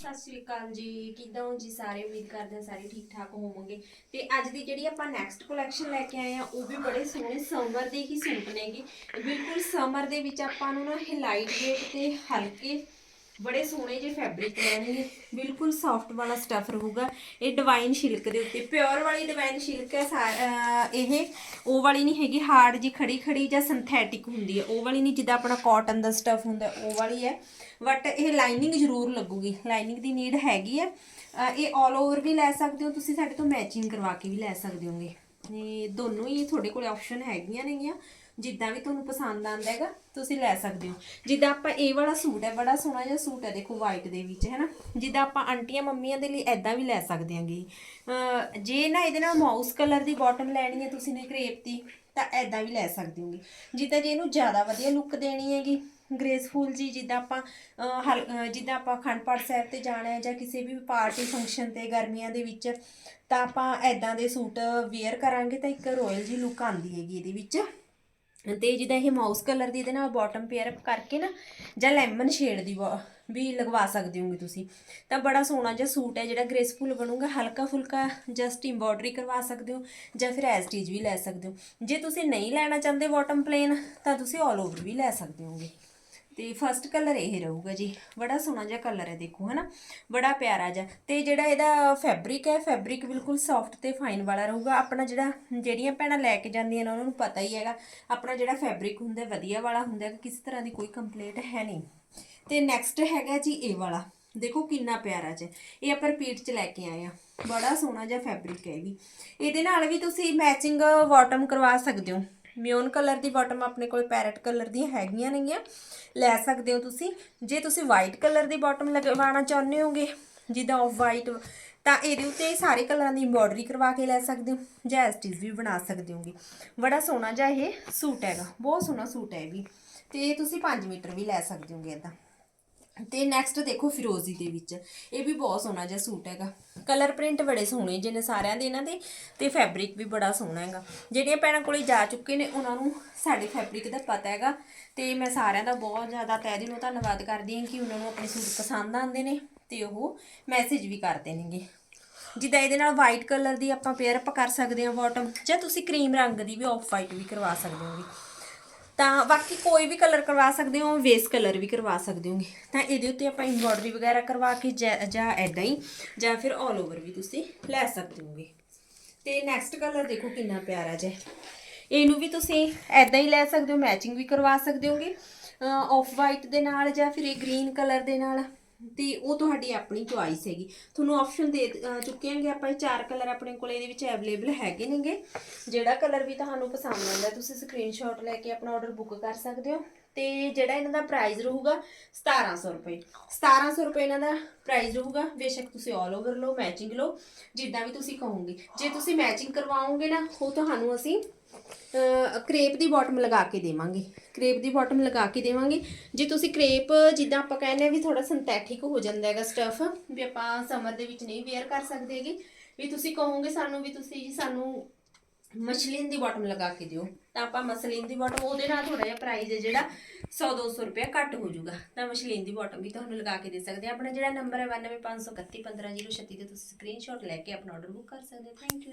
ਸਤਿ ਸ਼੍ਰੀ ਅਕਾਲ ਜੀ। ਕਿਦਾਂ ਹੋ ਜੀ ਸਾਰੇ? ਉਮੀਦ ਕਰਦੇ ਹਾਂ ਸਾਰੇ ਠੀਕ ਠਾਕ ਹੋਵੋਗੇ। ਤੇ ਅੱਜ ਦੀ ਜਿਹੜੀ ਆਪਾਂ ਨੈਕਸਟ ਕਲੈਕਸ਼ਨ ਲੈ ਕੇ ਆਏ ਆ ਉਹ ਵੀ ਬੜੇ ਸੋਹਣੇ ਸਮਰ ਦੇ ਹੀ ਸੂਟ ਨੇਗੇ। ਬਿਲਕੁਲ ਸਮਰ ਦੇ ਵਿੱਚ ਆਪਾਂ ਨੂੰ ਨਾ ਇਹ ਲਾਈਟ weight ਤੇ ਹਲਕੇ ਬੜੇ ਸੋਹਣੇ ਜਿਹੇ ਫੈਬਰਿਕ ਲੈਣਗੇ ਬਿਲਕੁਲ ਸੌਫਟ ਵਾਲਾ ਸਟਫ ਰਹੂਗਾ। ਇਹ ਡਿਵਾਈਨ ਸਿਲਕ ਦੇ ਉੱਤੇ ਪਿਓਰ ਵਾਲੀ ਡਿਵਾਈਨ ਸਿਲਕ ਹੈ ਸਾ- ਇਹ। ਉਹ ਵਾਲੀ ਨਹੀਂ ਹੈਗੀ ਹਾਰਡ ਜੀ ਖੜੀ ਖੜੀ ਜਾਂ ਸਿੰਥੈਟਿਕ ਹੁੰਦੀ ਹੈ। ਉਹ ਵਾਲੀ ਨਹੀਂ, ਜਿੱਦਾਂ ਆਪਣਾ ਕਾਟਨ ਦਾ ਸਟਫ ਹੁੰਦਾ, ਉਹ ਵਾਲੀ ਹੈ। ਬਟ ਇਹ ਲਾਈਨਿੰਗ ਜ਼ਰੂਰ ਲੱਗੂਗੀ। ਲਾਈਨਿੰਗ ਦੀ ਨੀਡ ਹੈਗੀ ਹੈ। ਇਹ 올 ਓਵਰ ਵੀ ਲੈ ਸਕਦੇ ਹੋ, ਤੁਸੀਂ ਸਾਡੇ ਤੋਂ ਮੈਚਿੰਗ ਕਰਵਾ ਕੇ ਵੀ ਲੈ ਸਕਦੇ ਹੋਗੇ। ਇਹ ਦੋਨੋਂ ਹੀ ਤੁਹਾਡੇ ਕੋਲ ਆਪਸ਼ਨ ਹੈਗੀਆਂ ਨੇਗੀਆਂ। ਜਿੱਦਾਂ ਵੀ ਤੁਹਾਨੂੰ ਪਸੰਦ ਆਂਦਾ ਹੈਗਾ ਤੁਸੀਂ ਲੈ ਸਕਦੇ ਹੋ। ਜਿੱਦਾਂ ਆਪਾਂ ਇਹ ਵਾਲਾ ਸੂਟ ਹੈ ਬੜਾ ਸੋਹਣਾ ਜਿਹਾ ਸੂਟ ਹੈ ਦੇਖੋ ਵਾਈਟ ਦੇ ਵਿੱਚ ਹੈ ਨਾ? ਜਿੱਦਾਂ ਆਪਾਂ ਆਂਟੀਆਂ ਮੰਮੀਆਂ ਦੇ ਲਈ ਐਦਾਂ ਵੀ ਲੈ ਸਕਦੇ ਆਂਗੇ ਜੇ ਨਾ ਇਹਦੇ ਨਾਲ ਮਾਊਸ ਕਲਰ ਦੀ ਬਾਟਮ ਲੈਣੀ ਹੈ ਤੁਸੀਂ ਨੇ ਕ੍ਰੇਪ ਦੀ ਤਾਂ ਐਦਾਂ ਵੀ ਲੈ ਸਕਦੇ ਹੋਗੇ। ਜਿੱਦਾਂ ਜੇ ਇਹਨੂੰ ਜ਼ਿਆਦਾ ਵਧੀਆ ਲੁੱਕ ਦੇਣੀ ਹੈਗੀ ਗ੍ਰੇਸਫੁਲ ਜੀ ਜਿੱਦਾਂ ਆਪਾਂ ਅਹ, ਹਲ- ਜਿੱਦਾਂ ਆਪਾਂ ਅਖੰਡ ਪਾਠ ਸਾਹਿਬ ਤੇ ਜਾਣਾ ਹੈ ਜਾਂ ਕਿਸੇ ਵੀ ਪਾਰਟੀ ਫੰਕਸ਼ਨ ਤੇ ਗਰਮੀਆਂ ਦੇ ਵਿੱਚ ਤਾਂ ਆਪਾਂ ਐਦਾਂ ਦੇ ਸੂਟ ਵੇਅਰ ਕਰਾਂਗੇ ਤਾਂ ਇੱਕ ਰੋਇਲ ਜੀ ਲੁੱਕ ਆਂਦੀ ਹੈਗੀ ਇਹਦੇ ਵਿੱਚ। ਤੇ ਜਿੱਦਾਂ ਇਹ ਮਾਊਸ ਕਲਰ ਦੀ ਇਹਦੇ ਨਾਲ ਬਾਟਮ ਪੇਅਰ ਅਪ ਕਰਕੇ ਨਾ ਜਾਂ ਲੈਮਨ ਸ਼ੇਡ ਦੀ ਵਾ- ਵੀ ਲਗਵਾ ਸਕਦੇ ਹੋਗੇ ਤੁਸੀਂ। ਤਾਂ ਬੜਾ ਸੋਹਣਾ ਜਿਹਾ ਸੂਟ ਹੈ, ਜਿਹੜਾ ਗ੍ਰੇਸਫੁਲ ਬਣੂਗਾ, ਹਲਕਾ ਫੁਲਕਾ ਜਸਟ ਇੰਬੋਡਰੀ ਕਰਵਾ ਸਕਦੇ ਹੋ ਜਾਂ ਫਿਰ ਐਸ ਸਟੀਚ ਵੀ ਲੈ ਸਕਦੇ ਹੋ। ਜੇ ਤੁਸੀਂ ਨਹੀਂ ਲੈਣਾ ਚਾਹੁੰਦੇ ਬਾਟਮ ਪਲੇਨ ਤਾਂ ਤੁਸੀਂ ਆਲ ਓਵਰ ਵੀ ਲੈ ਸਕਦੇ ਹੋਗੇ। ਤੇ ਫਸਟ ਕਲਰ ਇਹ ਰਹੂਗਾ ਜੀ। ਬੜਾ ਸੋਹਣਾ ਜਿਹਾ ਕਲਰ ਹੈ ਦੇਖੋ, ਹਨਾ? ਬੜਾ ਪਿਆਰਾ ਜਿਹਾ। ਤੇ ਜਿਹੜਾ ਇਹਦਾ ਫੈਬਰਿਕ ਹੈ ਫੈਬਰਿਕ ਬਿਲਕੁਲ ਸੌਫਟ ਤੇ ਫਾਈਨ ਵਾਲਾ ਰਹੂਗਾ। ਆਪਣਾ ਜਿਹੜਾ ਜਿਹੜੀਆਂ ਭੈਣਾਂ ਲੈ ਕੇ ਜਾਂਦੀਆਂ ਨੇ, ਉਹਨਾਂ ਨੂੰ ਪਤਾ ਹੀ ਹੈਗਾ। ਆਪਣਾ ਜਿਹੜਾ ਫੈਬਰਿਕ ਹੁੰਦਾ, ਵਧੀਆ ਵਾਲਾ ਹੁੰਦਾ ਹੈ, ਕਿਸੇ ਤਰ੍ਹਾਂ ਦੀ ਕੋਈ ਕੰਪਲੇਂਟ ਹੈ ਨਹੀਂ। ਤੇ ਨੈਕਸਟ ਹੈਗਾ ਜੀ ਇਹ ਵਾਲਾ। ਦੇਖੋ ਕਿੰਨਾ ਪਿਆਰਾ ਜਿਹਾ। ਇਹ ਆਪਾਂ ਰਿਪੀਟ ਚ ਲੈ ਕੇ ਆਏ ਆ ਬੜਾ ਸੋਹਣਾ ਜਿਹਾ ਫੈਬਰਿਕ ਹੈ ਇਹ ਵੀ। ਇਹਦੇ ਨਾਲ ਵੀ ਤੁਸੀਂ ਮੈਚਿੰਗ ਬਾਟਮ ਕਰਵਾ ਸਕਦੇ ਹੋ। ਮਿਊਨ ਕਲਰ ਦੀ ਬਾਟਮ ਆਪਣੇ ਕੋਲ ਪੈਰਟ ਕਲਰ ਦੀਆਂ ਹੈਗੀਆਂ ਨੇਗੀਆਂ। ਲੈ ਸਕਦੇ ਹੋ ਤੁਸੀਂ। ਜੇ ਤੁਸੀਂ ਵਾਈਟ ਕਲਰ ਦੀ ਬਾਟਮ ਲਗਵਾਉਣਾ ਚਾਹੁੰਦੇ ਹੋਗੇ, ਜਿੱਦਾਂ ਆਫ ਵਾਈਟ ਤਾਂ ਇਹਦੇ ਉੱਤੇ ਸਾਰੇ ਕਲਰਾਂ ਦੀ ਐਮਬ੍ਰੋਇਡਰੀ ਕਰਵਾ ਕੇ ਲੈ ਸਕਦੇ ਹੋ, ਜਾਂ ਐਸਟੀਜ਼ ਵੀ ਬਣਾ ਸਕਦੇ ਹੋਗੇ। ਬੜਾ ਸੋਹਣਾ ਜਿਹਾ ਇਹ ਸੂਟ ਹੈਗਾ, ਬਹੁਤ ਸੋਹਣਾ ਸੂਟ ਹੈ ਇਹ ਵੀ। ਤੇ ਤੁਸੀਂ 5 ਮੀਟਰ ਵੀ ਲੈ ਸਕਦੇ ਹੋਗੇ ਇਦਾਂ। ਤੇ ਨੈਕਸਟ ਦੇਖੋ ਫਿਰੋਜ਼ੀ ਦੇ ਵਿੱਚ। ਇਹ ਵੀ ਬਹੁਤ ਸੋਹਣਾ ਜਿਹਾ ਸੂਟ ਹੈਗਾ। ਕਲਰ ਪ੍ਰਿੰਟ ਬੜੇ ਸੋਹਣੇ ਜਿਹੇ ਨੇ ਸਾਰਿਆਂ ਦੇ ਇਹਨਾਂ ਦੇ ਤੇ ਫੈਬਰਿਕ ਵੀ ਬੜਾ ਸੋਹਣਾ ਹੈਗਾ। ਜਿਹੜੀਆਂ ਭੈਣਾਂ ਕੋਲੇ ਜਾ ਚੁੱਕੇ ਨੇ, ਉਹਨਾਂ ਨੂੰ ਸਾਡੇ ਫੈਬਰਿਕ ਦਾ ਪਤਾ ਹੈਗਾ। ਤੇ ਮੈਂ ਸਾਰਿਆਂ ਦਾ ਬਹੁਤ ਜ਼ਿਆਦਾ ਤਹਿ ਦਿਲੋਂ ਧੰਨਵਾਦ ਕਰਦੀ ਹਾਂ ਕਿ ਉਹਨਾਂ ਨੂੰ ਆਪਣੇ ਸੂਟ ਪਸੰਦ ਆਉਂਦੇ ਨੇ ਤੇ ਉਹ ਮੈਸੇਜ ਵੀ ਕਰਦੇ ਨੇਗੇ ਜਿੱਦਾਂ ਇਹਦੇ ਨਾਲ ਵਾਈਟ ਕਲਰ ਦੀ ਆਪਾਂ ਪੇਅਰ ਅਪ ਕਰ ਸਕਦੇ ਹਾਂ ਬਾਟਮ ਜਾਂ ਤੁਸੀਂ ਕਰੀਮ ਰੰਗ ਦੀ ਵੀ ਆਫ ਵਾਈਟ ਵੀ ਕਰਵਾ ਸਕਦੇ ਹੋਗੇ ਤਾਂ ਬਾਕੀ ਕੋਈ ਵੀ ਕਲਰ ਕਰਵਾ ਸਕਦੇ ਹੋ ਵੇਸ ਕਲਰ ਵੀ ਕਰਵਾ ਸਕਦੇ ਹੋਗੇ। ਤਾਂ ਇਹਦੇ ਉੱਤੇ ਆਪਾਂ ਐਮਬ੍ਰੋਇਡਰੀ ਵਗੈਰਾ ਕਰਵਾ ਕੇ ਜਾਂ ਜਾਂ ਐਦਾਂ ਹੀ, ਜਾਂ ਫਿਰ ਆਲ ਓਵਰ ਵੀ ਤੁਸੀਂ ਲੈ ਸਕਦੇ ਹੋਗੇ। ਤੇ ਨੈਕਸਟ ਕਲਰ ਦੇਖੋ ਕਿੰਨਾ ਪਿਆਰਾ ਜਿਹਾ ਇਹਨੂੰ ਵੀ ਤੁਸੀਂ ਐਦਾਂ ਹੀ ਲੈ ਸਕਦੇ ਹੋ ਮੈਚਿੰਗ ਵੀ ਕਰਵਾ ਸਕਦੇ ਹੋਗੇ। ਆਫ ਵਾਈਟ ਦੇ ਨਾਲ ਜਾਂ ਫਿਰ ਇਹ ਗ੍ਰੀਨ ਕਲਰ ਦੇ ਨਾਲ। ਤੇ ਉਹ ਤੁਹਾਡੀ ਆਪਣੀ ਚੁਆਇਸ ਹੈਗੀ। ਤੁਹਾਨੂੰ ਆਪਸ਼ਨ ਦੇ ਚੁੱਕੇ ਹਾਂਗੇ ਆਪਾਂ ਇਹ ਚਾਰ ਕਲਰ ਆਪਣੇ ਕੋਲ, ਇਹਦੇ ਵਿੱਚ ਅਵੇਲੇਬਲ ਹੈਗੇ ਨੇਗੇ। ਜਿਹੜਾ ਕਲਰ ਵੀ ਤੁਹਾਨੂੰ ਪਸੰਦ ਆਉਂਦਾ, ਤੁਸੀਂ ਸਕਰੀਨਸ਼ਾਟ ਲੈ ਕੇ ਆਪਣਾ ਆਰਡਰ ਬੁੱਕ ਕਰ ਸਕਦੇ ਹੋ। ਤੇ ਜਿਹੜਾ ਇਹਨਾਂ ਦਾ ਪ੍ਰਾਈਸ ਰਹੂਗਾ 1700 ਰੁਪਏ। 1700 ਰੁਪਏ ਇਹਨਾਂ ਦਾ ਪ੍ਰਾਈਸ ਰਹੂਗਾ। ਬੇਸ਼ੱਕ ਤੁਸੀਂ ਆਲ ਓਵਰ ਲਓ ਮੈਚਿੰਗ ਲਓ, ਜਿੱਦਾਂ ਵੀ ਤੁਸੀਂ ਕਹੋਗੇ। ਜੇ ਤੁਸੀਂ ਮੈਚਿੰਗ ਕਰਵਾਓਗੇ ਨਾ, ਉਹ ਤੁਹਾਨੂੰ ਅਸੀਂ ਕ੍ਰੇਪ ਦੀ ਬਾਟਮ ਲਗਾ ਕੇ ਦੇਵਾਂਗੇ। ਕ੍ਰੇਪ ਦੀ ਬਾਟਮ ਲਗਾ ਕੇ ਦੇਵਾਂਗੇ। ਜੇ ਤੁਸੀਂ ਕ੍ਰੇਪ ਜਿੱਦਾਂ ਆਪਾਂ ਕਹਿੰਦੇ ਆ ਵੀ ਥੋੜਾ ਸਿੰਥੈਟਿਕ ਹੋ ਜਾਂਦਾ ਹੈਗਾ ਸਟਫ ਵੀ ਆਪਾਂ ਸਮਰ ਦੇ ਵਿੱਚ ਨਹੀਂ ਵੇਅਰ ਕਰ ਸਕਦੇ ਹੈਗੇ, ਵੀ ਤੁਸੀਂ ਕਹੋਗੇ ਸਾਨੂੰ ਵੀ ਤੁਸੀਂ ਜੀ ਸਾਨੂੰ ਮਸਲਿਨ ਦੀ ਬਾਟਮ ਲਗਾ ਕੇ ਦਿਓ। ਤਾਂ ਆਪਾਂ ਮਸਲਿਨ ਦੀ ਬਾਟਮ ਉਹਦੇ ਨਾਲ ਥੋੜਾ ਜਿਹਾ ਪ੍ਰਾਈਸ ਹੈ ਜਿਹੜਾ 100 200 ਰੁਪਏ ਘੱਟ ਹੋ ਜਾਊਗਾ। ਤਾਂ ਮਸਲਿਨ ਦੀ ਬਾਟਮ ਵੀ ਤੁਹਾਨੂੰ ਲਗਾ ਕੇ ਦੇ ਸਕਦੇ ਆ ਆਪਣਾ ਜਿਹੜਾ ਨੰਬਰ ਹੈ 9253315036 ਤੇ ਤੁਸੀਂ ਸਕਰੀਨਸ਼ਾਟ ਲੈ ਕੇ ਆਪਣਾ ਆਰਡਰ ਬੁੱਕ ਕਰ ਸਕਦੇ ਹੋ। Thank you